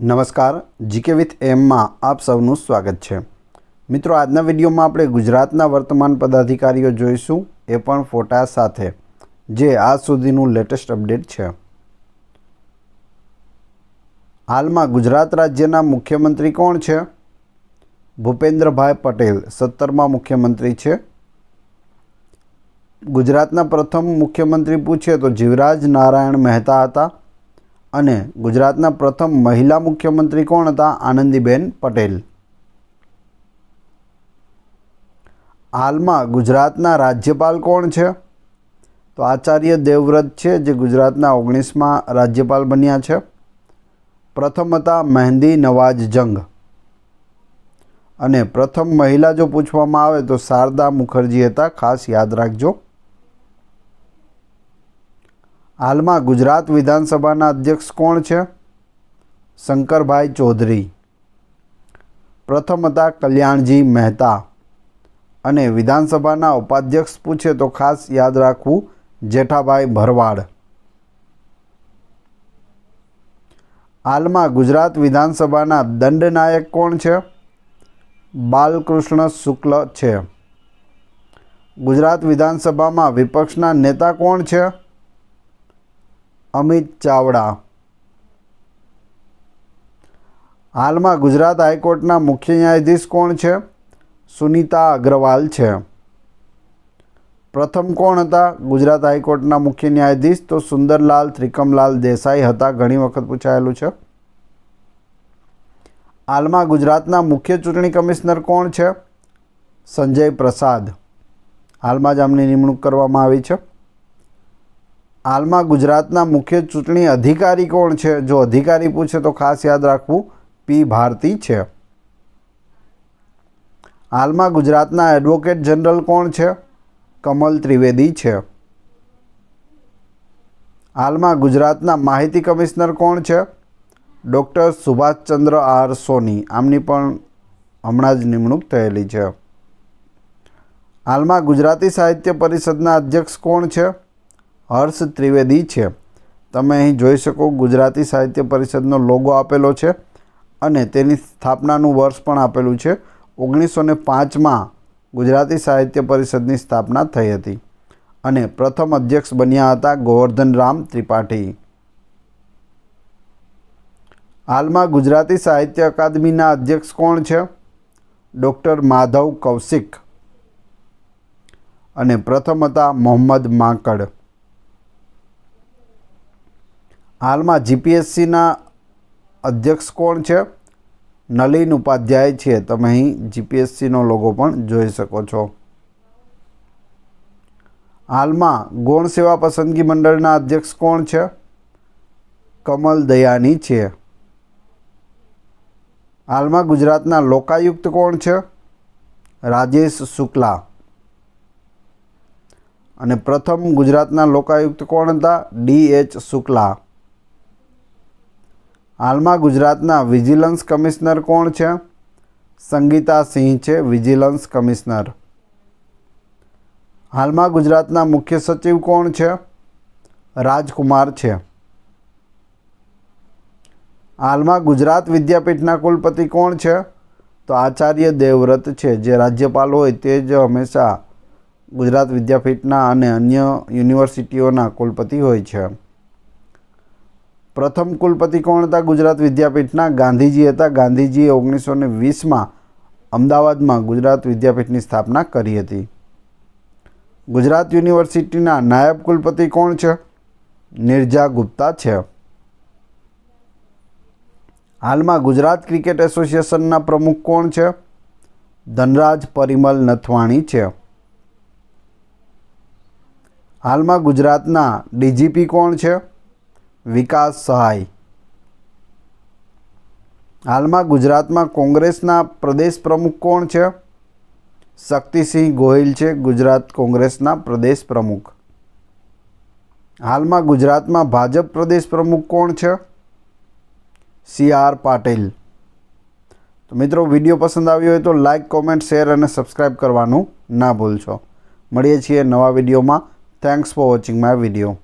નમસ્કાર, GK with એમમાં આપ સૌનું સ્વાગત છે. મિત્રો, આજના વિડીયોમાં આપણે ગુજરાતના વર્તમાન પદાધિકારીઓ જોઈશું, એ પણ ફોટા સાથે, જે આજ સુધીનું લેટેસ્ટ અપડેટ છે. હાલમાં ગુજરાત રાજ્યના મુખ્યમંત્રી કોણ છે? ભૂપેન્દ્રભાઈ પટેલ સત્તરમાં મુખ્યમંત્રી છે. ગુજરાતના પ્રથમ મુખ્યમંત્રી પૂછીએ તો જીવરાજ નારાયણ મહેતા હતા. અને ગુજરાતના પ્રથમ મહિલા મુખ્યમંત્રી કોણ હતા? આનંદીબેન પટેલ. હાલમાં ગુજરાતના રાજ્યપાલ કોણ છે? તો આચાર્ય દેવવ્રત છે, જે ગુજરાતના ઓગણીસમાં રાજ્યપાલ બન્યા છે. પ્રથમ હતા મહેંદી નવાજ જંગ. અને પ્રથમ મહિલા જો પૂછવામાં આવે તો શારદા મુખર્જી હતા, ખાસ યાદ રાખજો. હાલમાં ગુજરાત વિધાનસભાના અધ્યક્ષ કોણ છે? શંકરભાઈ ચૌધરી. પ્રથમ હતા કલ્યાણજી મહેતા. અને વિધાનસભાના ઉપાધ્યક્ષ પૂછે તો ખાસ યાદ રાખવું જેઠાભાઈ ભરવાડ. હાલમાં ગુજરાત વિધાનસભાના દંડનાયક કોણ છે? બાલકૃષ્ણ શુક્લ છે. ગુજરાત વિધાનસભામાં વિપક્ષના નેતા કોણ છે? અમિત ચાવડા. હાલમાં ગુજરાત હાઈકોર્ટના મુખ્ય ન્યાયાધીશ કોણ છે? સુનિતા અગ્રવાલ છે. પ્રથમ કોણ હતા? ગુજરાત હાઈકોર્ટના મુખ્ય ન્યાયાધીશ તો સુંદરલાલ ત્રિકમલાલ દેસાઈ હતા. ઘણી વખત પૂછાયેલું છે. હાલમાં ગુજરાતના મુખ્ય ચૂંટણી કમિશનર કોણ છે? સંજય પ્રસાદ. હાલમાં જ આમની નિમણૂક કરવામાં આવી છે. હાલમાં ગુજરાતના મુખ્ય ચૂંટણી અધિકારી કોણ છે? જો અધિકારી પૂછે તો ખાસ યાદ રાખવું, પી ભારતી છે. હાલમાં ગુજરાતના એડવોકેટ જનરલ કોણ છે? કમલ ત્રિવેદી છે. હાલમાં ગુજરાતના માહિતી કમિશનર કોણ છે? Doctor Subhashchandra R Soni. આમની પણ હમણાં જ નિમણૂક થયેલી છે. હાલમાં ગુજરાતી સાહિત્ય પરિષદના અધ્યક્ષ કોણ છે? હર્ષ ત્રિવેદી છે. તમે અહીં જોઈ શકો ગુજરાતી સાહિત્ય પરિષદનો લોગો આપેલો છે અને તેની સ્થાપનાનું વર્ષ પણ આપેલું છે. ઓગણીસો ને પાંચમાં ગુજરાતી સાહિત્ય પરિષદની સ્થાપના થઈ હતી અને પ્રથમ અધ્યક્ષ બન્યા હતા ગોવર્ધન રામ ત્રિપાઠી. હાલમાં ગુજરાતી સાહિત્ય અકાદમીના અધ્યક્ષ કોણ છે? ડૉક્ટર માધવ કૌશિક. અને પ્રથમ હતા મોહમ્મદ માકડ. હાલમાં જીપીએસસીના અધ્યક્ષ કોણ છે? નલિન ઉપાધ્યાય છે. તમે અહીં જીપીએસસીનો લોગો પણ જોઈ શકો છો. હાલમાં ગૌણ સેવા પસંદગી મંડળના અધ્યક્ષ કોણ છે? કમલ દયાની છે. હાલમાં ગુજરાતના લોકાયુક્ત કોણ છે? રાજેશ શુક્લા. અને પ્રથમ ગુજરાતના લોકાયુક્ત કોણ હતા? D H Shukla. હાલમાં ગુજરાતના વિજિલન્સ કમિશનર કોણ છે? સંગીતા સિંહ છે વિજિલન્સ કમિશનર. હાલમાં ગુજરાતના મુખ્ય સચિવ કોણ છે? રાજકુમાર છે. હાલમાં ગુજરાત વિદ્યાપીઠના કુલપતિ કોણ છે? તો આચાર્ય દેવવ્રત છે. જે રાજ્યપાલ હોય તે જ હંમેશા ગુજરાત વિદ્યાપીઠના અને અન્ય યુનિવર્સિટીઓના કુલપતિ હોય છે. પ્રથમ કુલપતિ કોણ હતા? ગુજરાત વિદ્યાપીઠના ગાંધીજી હતા. ગાંધીજીએ ઓગણીસો ને વીસમાં અમદાવાદમાં ગુજરાત વિદ્યાપીઠની સ્થાપના કરી હતી. ગુજરાત યુનિવર્સિટીના નાયબ કુલપતિ કોણ છે? નિર્જા ગુપ્તા છે. હાલમાં ગુજરાત ક્રિકેટ એસોસિએશનના પ્રમુખ કોણ છે? ધનરાજ પરિમલ નથવાણી છે. હાલમાં ગુજરાતના ડીજીપી કોણ છે? વિકાસ સહાય. હાલમાં ગુજરાતમાં કોંગ્રેસના પ્રદેશ પ્રમુખ કોણ છે? શક્તિસિંહ ગોહિલ છે, ગુજરાત કોંગ્રેસના પ્રદેશ પ્રમુખ. હાલમાં ગુજરાતમાં ભાજપ પ્રદેશ પ્રમુખ કોણ છે? C R Patil. તો મિત્રો, વીડિયો પસંદ આવ્યો હોય તો લાઇક કોમેન્ટ શેર અને સબસ્ક્રાઈબ કરવાનું ના ભૂલશો. મળીએ છીએ નવા વિડીયોમાં. Thanks for watching my video